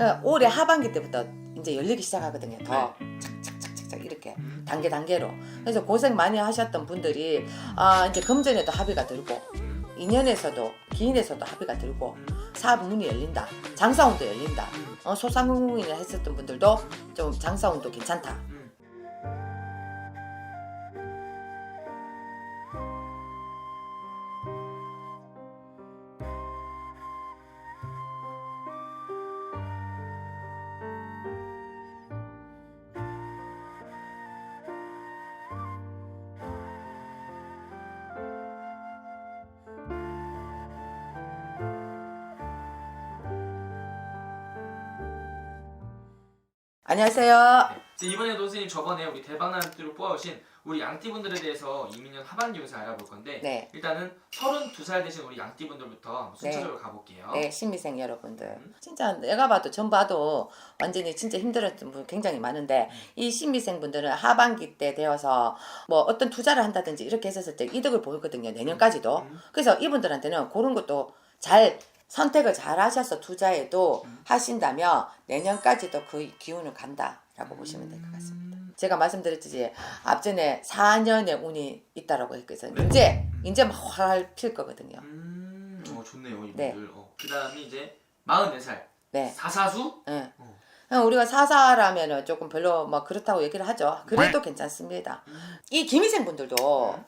그러니까 올해 하반기 때부터 이제 열리기 시작하거든요. 더 네. 착착착착착 이렇게 음. 단계 단계로. 그래서 고생 많이 하셨던 분들이 아 이제 금전에도 합의가 들고 인연에서도 기인에서도 합의가 들고 음. 사업 문이 열린다. 장사운도 열린다. 어, 소상공인을 했었던 분들도 좀 장사운도 괜찮다. 안녕하세요. 네. 이번에도 선생님 저번에 우리 대박나무띠로 뽑아오신 우리 양띠분들에 대해서 이민년 하반기 운세 알아볼 건데 네. 일단은 32살 되신 우리 양띠분들부터 순차적으로 가볼게요. 네, 신미생 여러분들. 음. 진짜 내가 봐도 전 봐도 완전히 진짜 힘들었던 분 굉장히 많은데 음. 이 신미생 분들은 하반기 때 되어서 뭐 어떤 투자를 한다든지 이렇게 했었을 때 이득을 보거든요. 내년까지도. 음. 그래서 이분들한테는 그런 것도 잘 선택을 잘 하셔서 투자에도 음. 하신다면 내년까지도 그 기운을 간다라고 보시면 될 것 같습니다. 음. 제가 말씀드렸듯이 앞전에 4년의 운이 있다라고 했거든요. 네. 이제 이제 막 활활 필 거거든요. 음. 어, 좋네요, 이분들. 네. 어. 그 다음에 이제 44살. 네. 사사수? 예. 어. 그냥 우리가 사사라면은 조금 별로 뭐 그렇다고 얘기를 하죠. 그래도 괜찮습니다. 음. 이 김희생 분들도 네.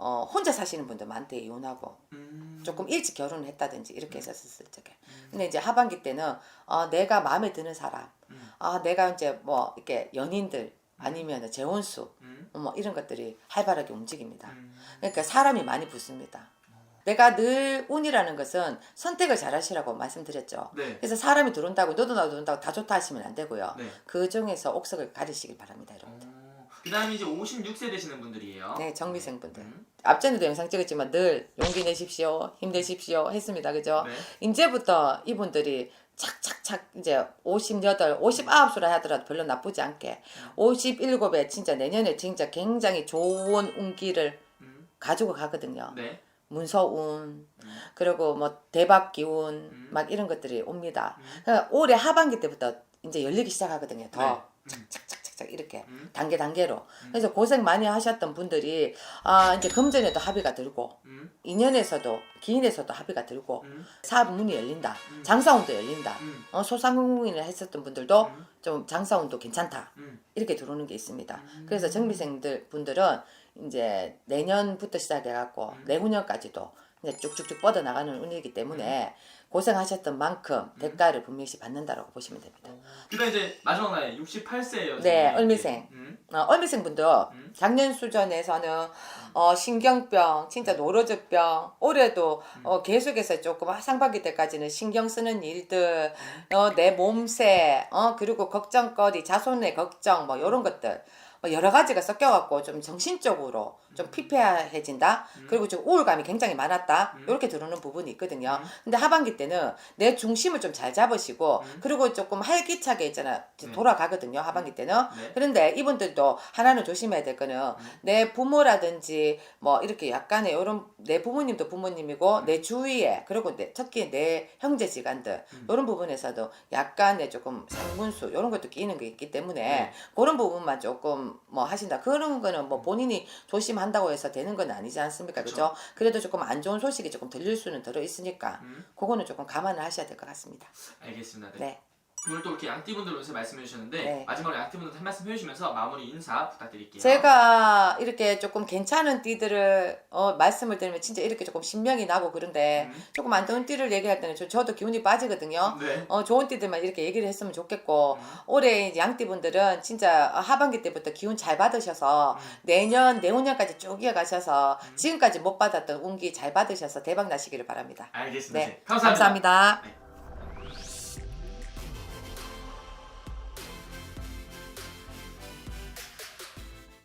어, 혼자 사시는 분들 많대 이혼하고 음. 조금 일찍 결혼을 했다든지 이렇게 했었을 적에. 음. 근데 이제 하반기 때는 어, 내가 마음에 드는 사람, 음. 아 내가 이제 뭐 이렇게 연인들 아니면 재혼수 음. 뭐 이런 것들이 활발하게 움직입니다. 음. 그러니까 사람이 많이 붙습니다. 내가 늘 운이라는 것은 선택을 잘 하시라고 말씀드렸죠. 네. 그래서 사람이 들어온다고 너도 나도 들어온다고 다 좋다 하시면 안 되고요. 네. 그 중에서 옥석을 가리시길 바랍니다, 여러분. 어. 그 다음에 이제 56세 되시는 분들이에요. 네, 정미생분들. 음. 앞전에도 영상 찍었지만 늘 용기 내십시오, 힘내십시오 했습니다, 그죠? 네. 이제부터 이분들이 착착착 이제 58, 59수라 하더라도 별로 나쁘지 않게 57에 진짜 내년에 진짜 굉장히 좋은 운기를 음. 가지고 가거든요. 네. 문서운 음. 그리고 뭐 대박 기운 음. 막 이런 것들이 옵니다. 음. 그러니까 올해 하반기 때부터 이제 열리기 시작하거든요. 더 네. 음. 착착 착착 이렇게 음. 단계 단계로. 그래서 고생 많이 하셨던 분들이 아 이제 금전에도 합의가 들고 음. 인연에서도 기인에서도 합의가 들고 음. 사업 문이 열린다. 음. 장사운도 열린다. 음. 어, 소상공인을 했었던 분들도 음. 좀 장사운도 괜찮다. 음. 이렇게 들어오는 게 있습니다. 음. 그래서 정비생들 분들은 이제 내년부터 시작해갖고 음. 내후년까지도 이제 쭉쭉쭉 뻗어 나가는 운이기 때문에 고생하셨던 만큼 대가를 분명히 받는다라고 보시면 됩니다. 그다음 이제 마지막 나이 68세예요. 네, 얼미생. 음. 어, 얼미생 분도 음. 작년 수전에서는 어, 신경병, 진짜 노로즈병, 올해도 어, 계속해서 조금 상반기 때까지는 신경 쓰는 일들, 어, 내 몸새, 어, 그리고 걱정거리, 자손의 걱정, 뭐 이런 것들. 뭐 여러 가지가 섞여갖고 좀 정신적으로 좀 피폐해진다. 그리고 좀 우울감이 굉장히 많았다. 음. 이렇게 들어오는 부분이 있거든요. 음. 근데 하반기 때는 내 중심을 좀 잘 잡으시고, 음. 그리고 조금 활기차게 있잖아. 네. 돌아가거든요. 하반기 때는. 네. 그런데 이분들도 하나는 조심해야 될 거는 음. 내 부모라든지 뭐 이렇게 약간의 이런 내 부모님도 부모님이고 내 주위에 그리고 내, 특히 내 형제지간들 음. 이런 부분에서도 약간의 조금 상분수 이런 것도 끼는 게 있기 때문에 네. 그런 부분만 조금 뭐 하신다 그런 거는 뭐 본인이 조심한다고 해서 되는 건 아니지 않습니까 그죠 그래도 조금 안 좋은 소식이 조금 들릴 수는 들어 있으니까 음. 그거는 조금 감안을 하셔야 될 것 같습니다 알겠습니다. 네. 네 오늘 또 이렇게 양띠분들 운세 말씀해 주셨는데 네. 마지막으로 양띠분들 한 말씀 해주시면서 마무리 인사 부탁드릴게요. 제가 이렇게 조금 괜찮은 띠들을 어, 말씀을 드리면 진짜 이렇게 조금 신명이 나고 그런데 음. 조금 안 좋은 띠를 얘기할 때는 저, 저도 기운이 빠지거든요. 네. 어, 좋은 띠들만 이렇게 얘기를 했으면 좋겠고 음. 올해 이제 양띠분들은 진짜 하반기 때부터 기운 잘 받으셔서 음. 내년 내후년까지 쭉 이어가셔서 음. 지금까지 못 받았던 운기 잘 받으셔서 대박 나시기를 바랍니다. 알겠습니다. 네, 네. 감사합니다. 감사합니다. 네.